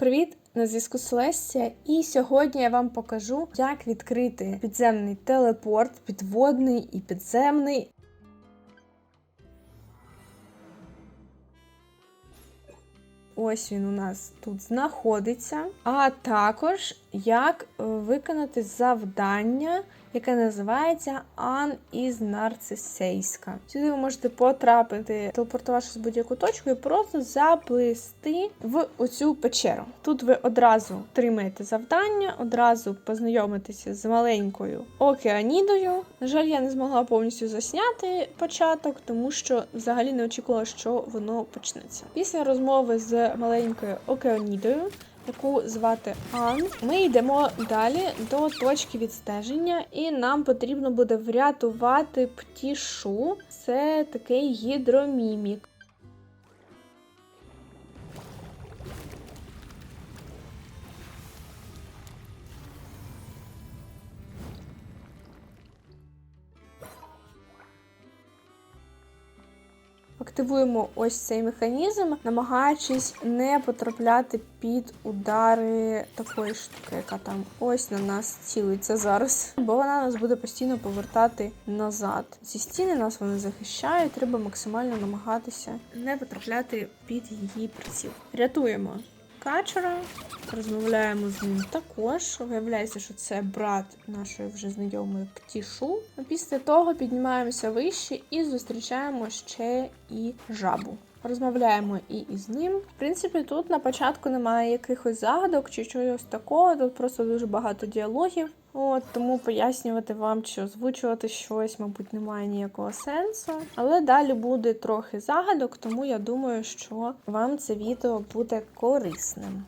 Привіт! На зв'язку Селестія, і сьогодні я вам покажу, як відкрити підземний телепорт, підводний і підземний. Ось він у нас тут знаходиться. А також як е, виконати завдання, яке називається Ан із Нарцисейська. Сюди ви можете потрапити, телепортувавшись в будь-яку точку і просто заплисти в оцю печеру. Тут ви одразу отримаєте завдання, одразу познайомитеся з маленькою океанідою. На жаль, я не змогла повністю засняти початок, тому що взагалі не очікувала, що воно почнеться. Після розмови з маленькою океанідою яку звати Ан. Ми йдемо далі до точки відстеження, і нам потрібно буде врятувати птішу. Це такий гідромімік. Активуємо ось цей механізм, намагаючись не потрапляти під удари такої штуки, яка там ось на нас цілиться зараз. Бо вона нас буде постійно повертати назад. Ці стіни нас вони захищають, треба максимально намагатися не потрапляти під її приціл. Рятуємо качера, розмовляємо з ним також. Виявляється, що це брат нашої вже знайомої птішу. Після того піднімаємося вище і зустрічаємо ще і жабу. Розмовляємо і із ним. В принципі, тут на початку немає якихось загадок чи чогось такого. Тут просто дуже багато діалогів. От тому пояснювати вам чи озвучувати щось, мабуть, немає ніякого сенсу. Але далі буде трохи загадок, тому я думаю, що вам це відео буде корисним.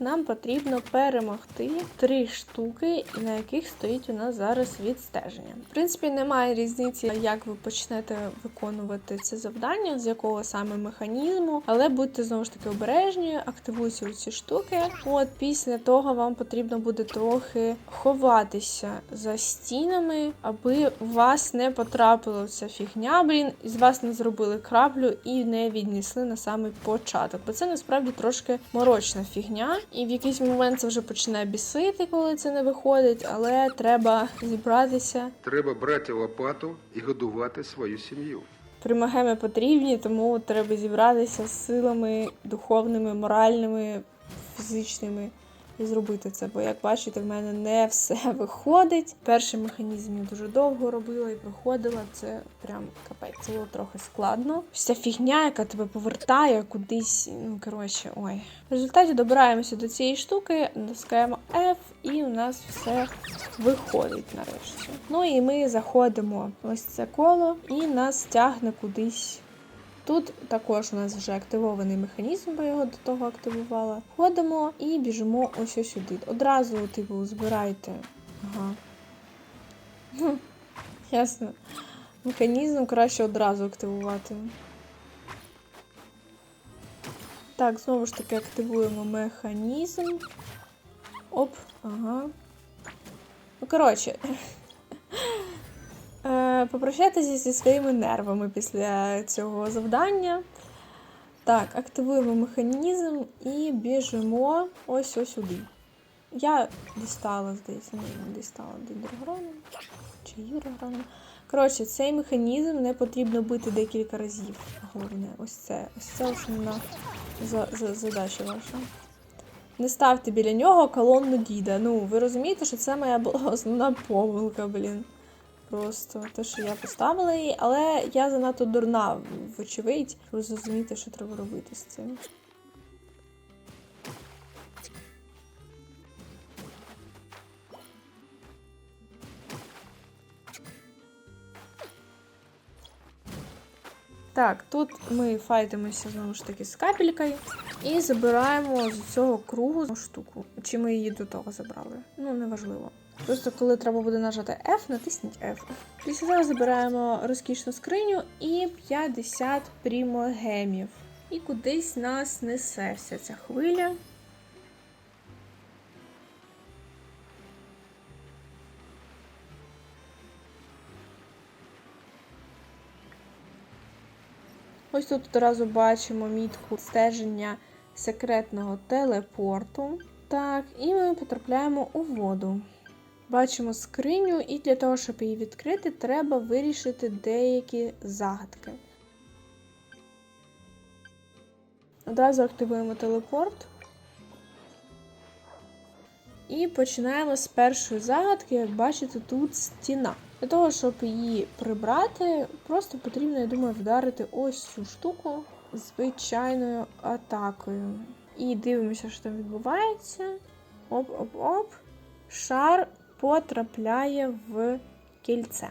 Нам потрібно перемогти три штуки, на яких стоїть у нас зараз відстеження. В принципі, немає різниці, як ви почнете виконувати це завдання, з якого саме механізму, але будьте знову ж таки обережні, активуйте ці штуки. От після того вам потрібно буде трохи ховатися за стінами, аби у вас не потрапила ця фігня, блін, з вас не зробили краплю і не віднесли на самий початок. Бо це насправді трошки морочна фігня. І в якийсь момент це вже починає бісити, коли це не виходить, але треба зібратися. Треба брати лопату і годувати свою сім'ю. Примагеми потрібні, тому треба зібратися з силами духовними, моральними, фізичними і зробити це. Бо, як бачите, в мене не все виходить. Перший механізм я дуже довго робила і проходила. Це прям капець. Це було трохи складно. Вся фігня, яка тебе повертає кудись. Ну коротше, ой. В результаті добираємося до цієї штуки, натискаємо F, і у нас все виходить нарешті. Ну і ми заходимо ось це коло, і нас тягне кудись. Тут також у нас вже активований механізм, бо його до того активувала. Ходимо і біжимо ось сюди. Одразу, типу, збирайте. Ага. Хм, Ясно. Механізм краще одразу активувати. Так, знову ж таки активуємо механізм. Оп, ага. Ну, коротше. Попрощайтеся зі своїми нервами після цього завдання. Так, активуємо механізм і біжимо ось ось сюди. Я дістала, здається, не дістала дендрограном чи гірограном. Коротше, цей механізм не потрібно бити декілька разів. Головне, ось це. Ось це основна за, за, задача ваша. Не ставте біля нього колонну діда. Ну, ви розумієте, що це моя була основна помилка, блін. Просто те, що я поставила її, але я занадто дурна, вочевидь, щоб зрозуміти, що треба робити з цим. Так, тут ми файтимося знову ж таки з капелькою і забираємо з цього кругу штуку. Чи ми її до того забрали? Ну, неважливо. Просто коли треба буде нажати F, натисніть F. Після цього забираємо розкішну скриню і 50 прімогемів. І кудись нас несе вся ця хвиля. Ось тут одразу бачимо мітку стеження секретного телепорту. Так, і ми потрапляємо у воду. Бачимо скриню, і для того, щоб її відкрити, треба вирішити деякі загадки. Одразу активуємо телепорт. І починаємо з першої загадки. Як бачите, тут стіна. Для того, щоб її прибрати, просто потрібно, я думаю, вдарити ось цю штуку звичайною атакою. І дивимося, що там відбувається. Оп-оп-оп. Шар потрапляє в кільце.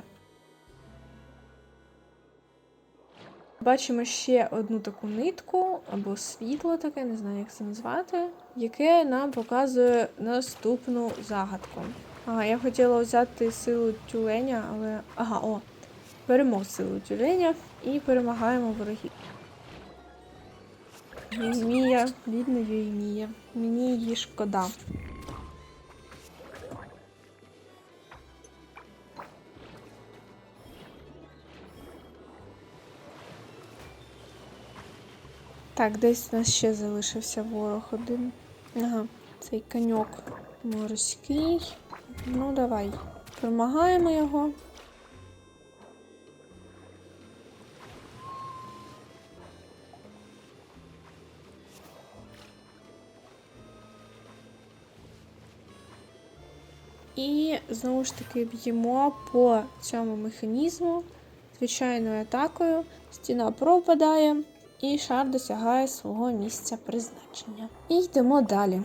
Бачимо ще одну таку нитку або світло таке, не знаю, як це назвати, яке нам показує наступну загадку. Ага, я хотіла взяти силу тюленя, але. Ага, о. Беремо силу тюленя і перемагаємо ворогів. Мія, бідна Юймія. Мені її шкода. Так, десь у нас ще залишився ворог один. Ага, цей коньок морський. Ну, давай. Перемагаємо його. І знову ж таки б'ємо по цьому механізму звичайною атакою. Стіна пропадає, і шар досягає свого місця призначення. І йдемо далі.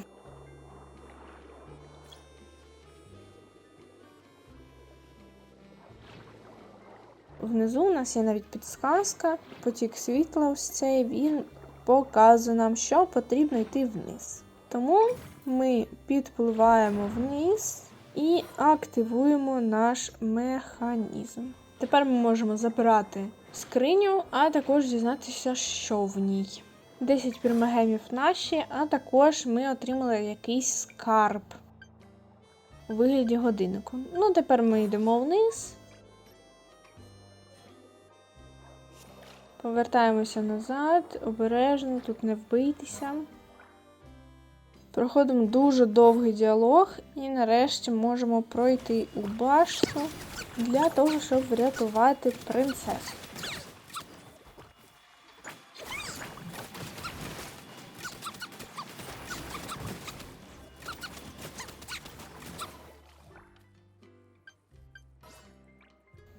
Внизу у нас є навіть підсказка, потік світла ось цей він показує нам, що потрібно йти вниз. Тому ми підпливаємо вниз і активуємо наш механізм. Тепер ми можемо забирати скриню, а також дізнатися, що в ній. 10 примагемів наші, а також ми отримали якийсь скарб у вигляді годиннику. Ну, тепер ми йдемо вниз. Повертаємося назад, обережно, тут не вбийтеся. Проходимо дуже довгий діалог і нарешті можемо пройти у башту для того, щоб врятувати принцесу.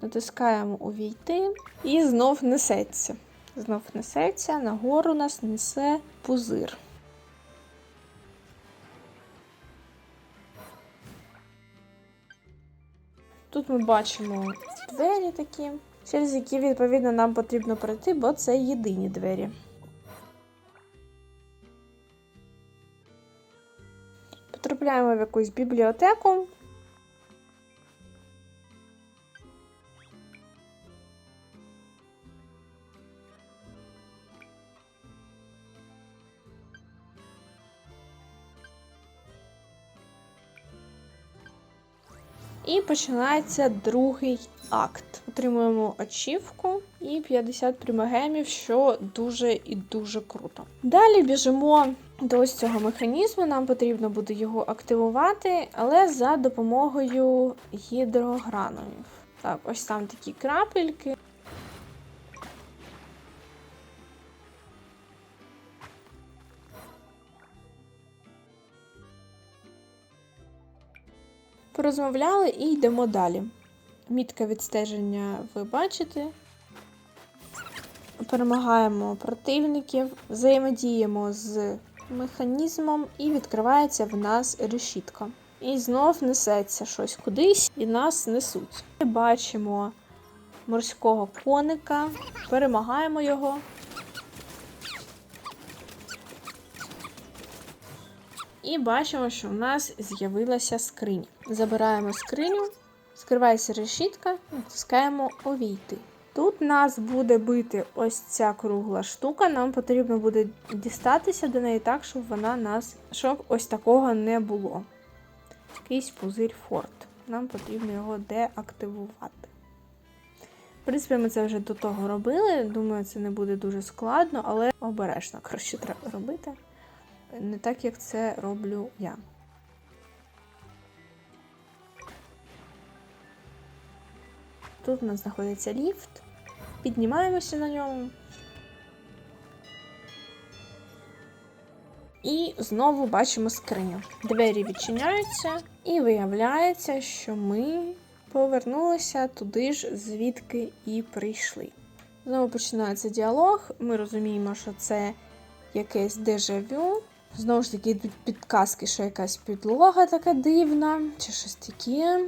Натискаємо увійти і знов несеться. Знов несеться, нагору нас несе пузир. Тут ми бачимо двері такі, через які, відповідно, нам потрібно пройти, бо це єдині двері. Потрапляємо в якусь бібліотеку. І починається другий акт. Отримуємо ачівку і 50 примагемів, що дуже і дуже круто. Далі біжимо до ось цього механізму. Нам потрібно буде його активувати, але за допомогою гідрогранулів. Так, ось там такі крапельки. Порозмовляли і йдемо далі. Мітка відстеження ви бачите. Перемагаємо противників, взаємодіємо з механізмом і відкривається в нас решітка. І знов несеться щось кудись і нас несуть. Ми бачимо морського коника, перемагаємо його. І бачимо, що в нас з'явилася скриня. Забираємо скриню, скривається решітка, натискаємо увійти. Тут нас буде бити ось ця кругла штука. Нам потрібно буде дістатися до неї так, щоб вона нас. щоб ось такого не було. Якийсь пузирь форт. Нам потрібно його деактивувати. В принципі, ми це вже до того робили. Думаю, це не буде дуже складно, але обережно, коротше, треба робити. Не так, як це роблю я. Тут у нас знаходиться ліфт. Піднімаємося на ньому. І знову бачимо скриню. Двері відчиняються, і виявляється, що ми повернулися туди ж, звідки і прийшли. Знову починається діалог. Ми розуміємо, що це якесь дежавю. Знову ж таки, йдуть підказки, що якась підлога така дивна, чи щось таке.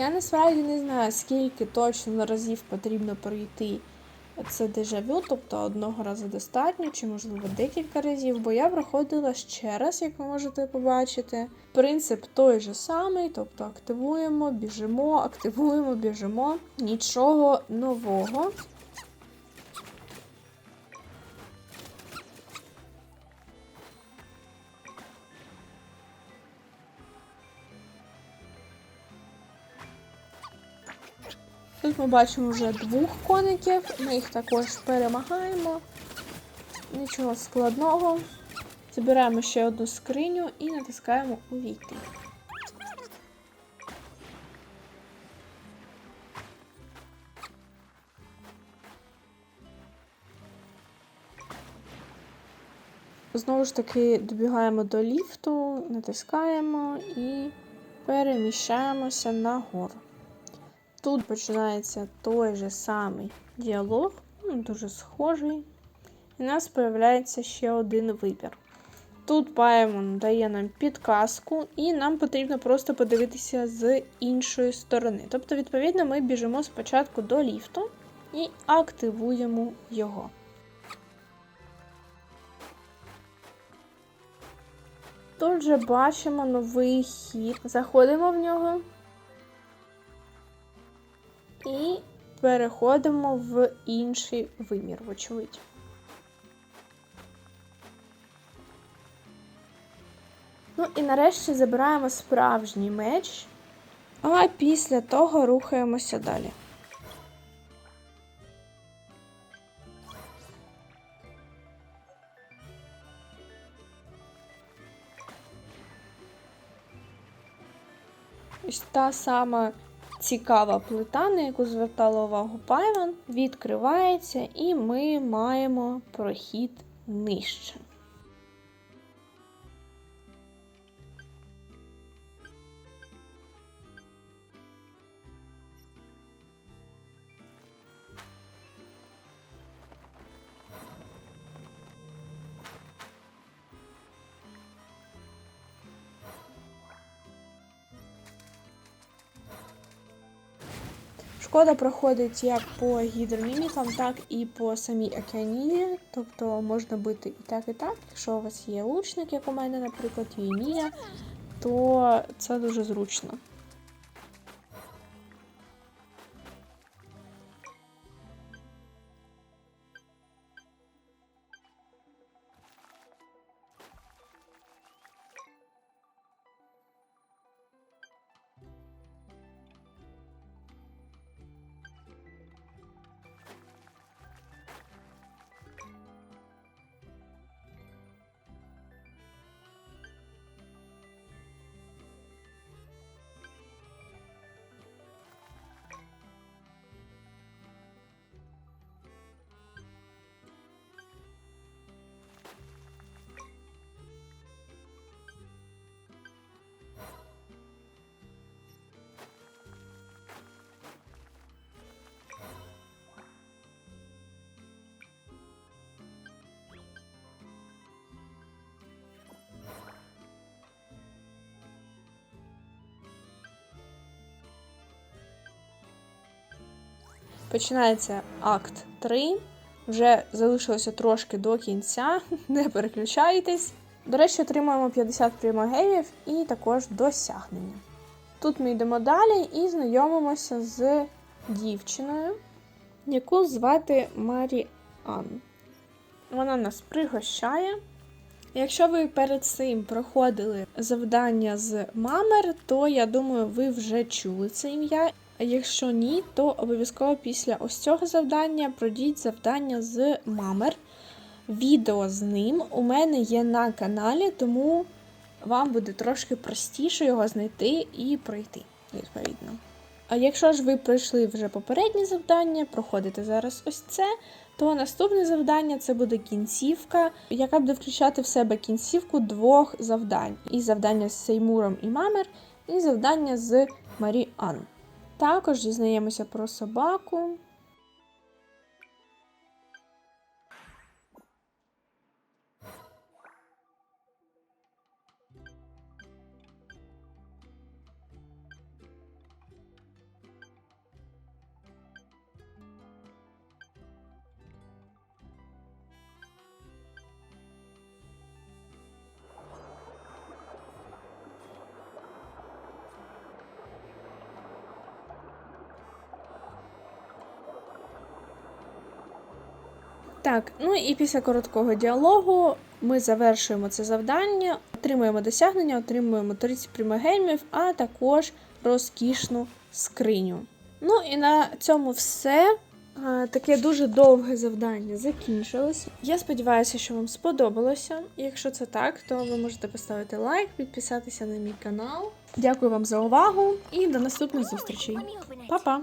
Я насправді не знаю, скільки точно разів потрібно пройти це дежавю, тобто одного разу достатньо, чи можливо декілька разів, бо я проходила ще раз, як ви можете побачити. Принцип той же самий, тобто активуємо, біжимо, активуємо, біжимо. Нічого нового. Тут ми бачимо вже двох коників, ми їх також перемагаємо. Нічого складного. Забираємо ще одну скриню і натискаємо увійти. Знову ж таки добігаємо до ліфту, натискаємо і переміщаємося нагору. Тут починається той же самий діалог, ну, дуже схожий. І у нас з'являється ще один вибір. Тут Паймон дає нам підказку, і нам потрібно просто подивитися з іншої сторони. Тобто, відповідно, ми біжимо спочатку до ліфту і активуємо його. Тут же бачимо новий хід. Заходимо в нього. І переходимо в інший вимір, вочевидь. Ну і нарешті забираємо справжній меч, а після того рухаємося далі. Ось та сама цікава плита, на яку звертала увагу Пайван, відкривається, і ми маємо прохід нижче. Шкода проходить як по гідромімікам, так і по самій океаніні. Тобто можна бити і так, і так. Якщо у вас є лучник, як у мене, наприклад, Юемія, то це дуже зручно. Починається акт 3. Вже залишилося трошки до кінця. Не переключайтесь. До речі, отримуємо 50 примагевів і також досягнення. Тут ми йдемо далі і знайомимося з дівчиною, яку звати Марі Ан. Вона нас пригощає. Якщо ви перед цим проходили завдання з Мамер, то я думаю, ви вже чули це ім'я. Якщо ні, то обов'язково після ось цього завдання пройдіть завдання з мамер. Відео з ним у мене є на каналі, тому вам буде трошки простіше його знайти і пройти, відповідно. А якщо ж ви пройшли вже попереднє завдання, проходите зараз ось це, то наступне завдання це буде кінцівка, яка буде включати в себе кінцівку двох завдань: і завдання з Сеймуром і Мамер, і завдання з Марі Ан. Також дізнаємося про собаку. Так, ну і після короткого діалогу ми завершуємо це завдання, отримуємо досягнення, отримуємо 30 примагельмів, а також розкішну скриню. Ну і на цьому все. Таке дуже довге завдання закінчилось. Я сподіваюся, що вам сподобалося. Якщо це так, то ви можете поставити лайк, підписатися на мій канал. Дякую вам за увагу і до наступних зустрічей. Па-па!